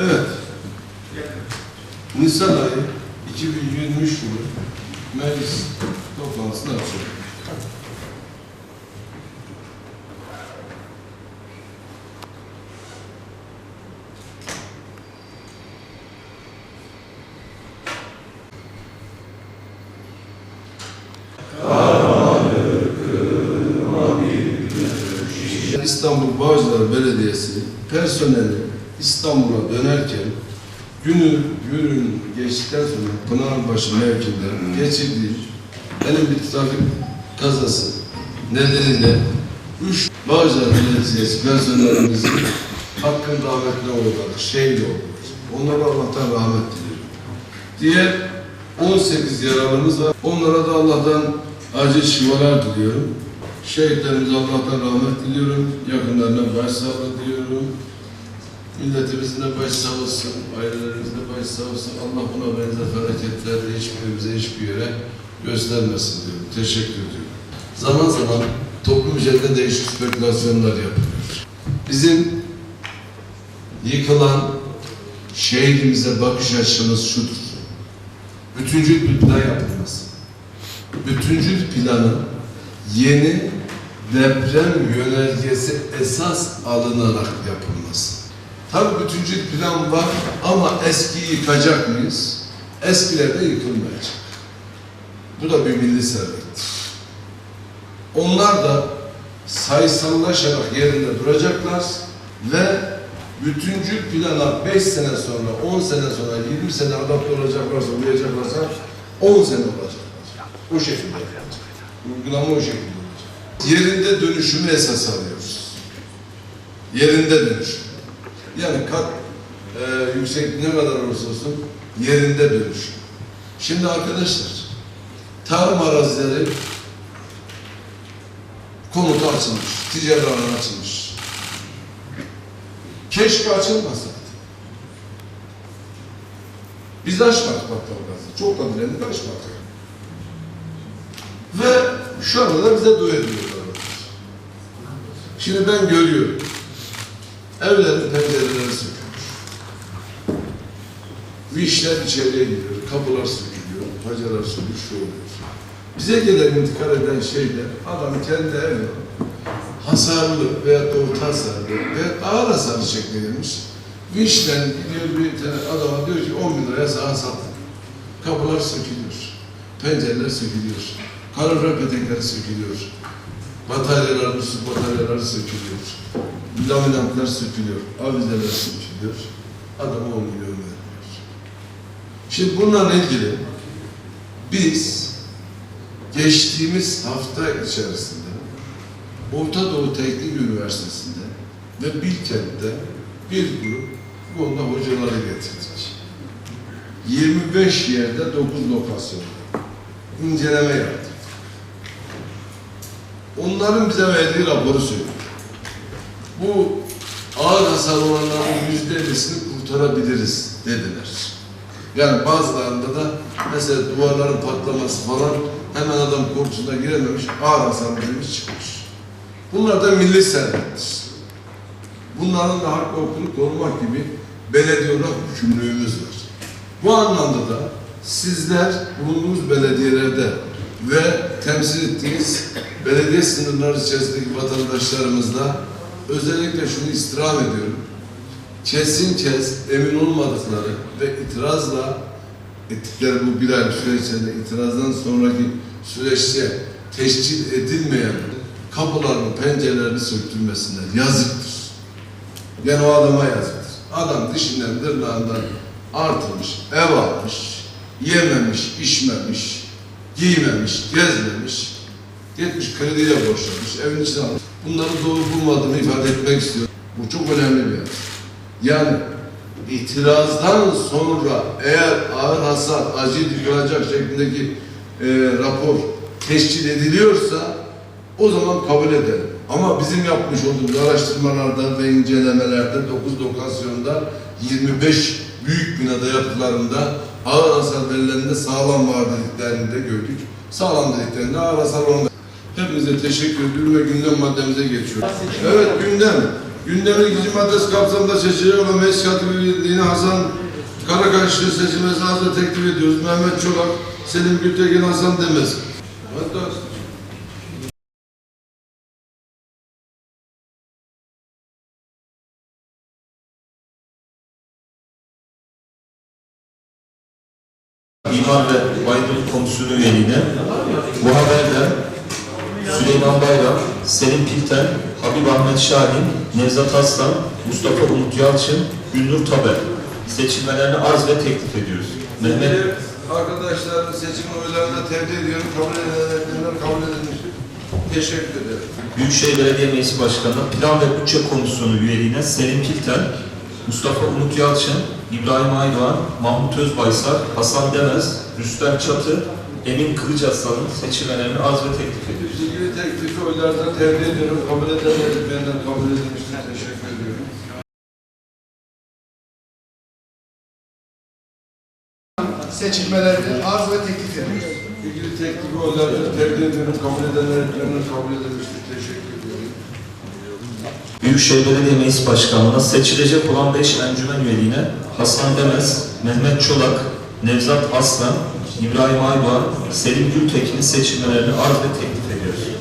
Evet. Nisan ayı 2023 yılı meclis toplantısını açıyor. İstanbul Bağcılar Belediyesi personeli İstanbul'a dönerken günü günün geçtikten sonra Pınarbaşı mevkinde geçirdiği benim bir trafik kazası nedeniyle üç Bağcılar Belediyesi personelimizin hakkın rahmetine uğradık, şehit oldular. Onlara Allah'tan rahmet diliyorum. Diğer 18 yaralımız var. Onlara da Allah'tan acil şifalar diliyorum. Şehitlerimize Allah'tan rahmet diliyorum. Yakınlarına başsağlığı diliyorum. Milletimizin de baş sağ olsun, ailelerimizin de baş sağ olsun. Allah buna benzer felaketleri hiçbirimize hiçbir yere göstermesin diyorum. Teşekkür ediyorum. Zaman zaman toplum üzerinde değişik spekülasyonlar yapılıyor. Bizim yıkılan şehrimize bakış açımız şudur. Bütüncül bir plan yapılması. Bütüncül planın yeni deprem yönergesi esas alınarak yapılması. Tabii bütüncül plan var ama eskiyi yıkacak mıyız? Eskiler de yıkılmayacak. Bu da bir milli servettir. Onlar da sayısallaşarak yerinde duracaklar ve bütüncül plana 5 sene sonra, 10 sene sonra, 20 sene adapte olacaklarsa, uyacaklarsa 10 sene olacaklar. O şekilde yapacak. Uygulama o şekilde olacak. Yerinde dönüşümü esas alıyoruz. Yerinde dönüşüm. Yani kat e, yüksek ne kadar olursa olsun yerinde dönüşüm. Şimdi arkadaşlar tarım arazileri konutu açılmış, ticari alan açılmış. Keşke açılmasaydı. Biz açmadık bakkal gazı. Çok da direndik açmadık. Ve şu anda da bize dua ediyorlar. Şimdi ben görüyorum. Evlerin pencereleri sökülmüş. Vişler içeriye giriyor, kapılar sökülüyor, bacalar sökülüyor, şu oluyor. Bize gelen intikal eden şeyler, adam kendi evine hasarlı veya da hasarlı veya ağır hasarlı şekledilmiş. Vişten gidiyor bir tane adama diyor ki 10 bin liraya sana sattım. Kapılar sökülüyor, pencereler sökülüyor, kalorifer petekleri sökülüyor, bataryalar, su bataryaları sökülüyor, laminatlar sökülüyor, avizeler sökülüyor, adama 10 milyon veriliyor. Şimdi bununla ilgili biz geçtiğimiz hafta içerisinde Orta Doğu Teknik Üniversitesi'nde ve Bilkent'te bir grup bu konuda hocaları getirdik. 25 yerde 9 lokasyonda inceleme yaptık. Onların bize verdiği raporu söylüyor. Bu ağır hasar olanların yüzde ellisini kurtarabiliriz dediler. Yani bazılarında da mesela duvarların patlaması falan hemen adam korkusuna girememiş, ağır hasar verilmiş çıkmış. Bunlar da milli servettir. Bunların da hak hukukunu korumak gibi belediye olarak var. Bu anlamda da sizler bulunduğunuz belediyelerde ve temsil ettiğiniz belediye sınırları içerisindeki vatandaşlarımızla özellikle şunu istirham ediyorum. Kesin kes emin olmadıkları ve itirazla ettikleri bu bir ay süre içerisinde itirazdan sonraki süreçte teşkil edilmeyen kapılarını, pencerelerini söktürmesinler. Yazıktır. Yani o adama yazıktır. Adam dişinden, dırnağından artırmış, ev almış, yememiş, içmemiş, giymemiş, gezmemiş, gitmiş krediyle borçlamış, evin içine almış. Bunları doğru bulmadığını ifade etmek istiyorum. Bu çok önemli bir yer. Yani itirazdan sonra eğer ağır hasar, acil yıkılacak şeklindeki e, rapor teşkil ediliyorsa o zaman kabul ederim. Ama bizim yapmış olduğumuz araştırmalarda ve incelemelerde 9 lokasyonda 25 büyük binada yapılarında ağır hasar verilerinde sağlam var dediklerini de gördük. Sağlam dediklerinde ağır hasar olan Hepinize teşekkür ediyorum ve gündem maddemize geçiyoruz. Evet gündem. Gündemin ikinci maddesi kapsamında seçilecek olan meclis katibiliğini Hasan Karakaşlı seçilmesini arz ve teklif ediyoruz. Mehmet Çolak, Selim Gültekin, Hasan Demez. Hatta İmar ve Baydın Komisyonu üyeliğine bu haberde Süleyman Bayram, Selim Pilten, Habib Ahmet Şahin, Nevzat Aslan, Mustafa Umut Yalçın, Gülnur Taber seçilmelerini arz ve teklif ediyoruz. Mehmet arkadaşların seçim oylarını tevdi ediyorum. Kabul edilenler kabul edilmiştir. Teşekkür ederim. Büyükşehir Belediye Meclisi Başkanı'na Plan ve Bütçe Komisyonu üyeliğine Selim Pilten, Mustafa Umut Yalçın, İbrahim Aydoğan, Mahmut Özbaysar, Hasan Demez, Rüstem Çatı, Emin Kılıçaslan'ın seçilmelerini arz ve teklif ediyoruz. İlgili teklifi oylardan tevdi ediyorum. Kabul edenler benden kabul edilmiştir. Teşekkür ediyorum. seçilmelerini arz ve teklif ediyoruz. İlgili teklifi oylardan tevdi ediyorum. Kabul edenler benden kabul edilmiştir. Teşekkür ediyorum. Büyükşehir Belediye Meclis Başkanlığı'na seçilecek olan 5 encümen üyeliğine Hasan Demez, Mehmet Çolak, Nevzat Aslan, İbrahim Aydoğan, Selim Gültekin'in seçilmelerini arz ve teklif ediyoruz.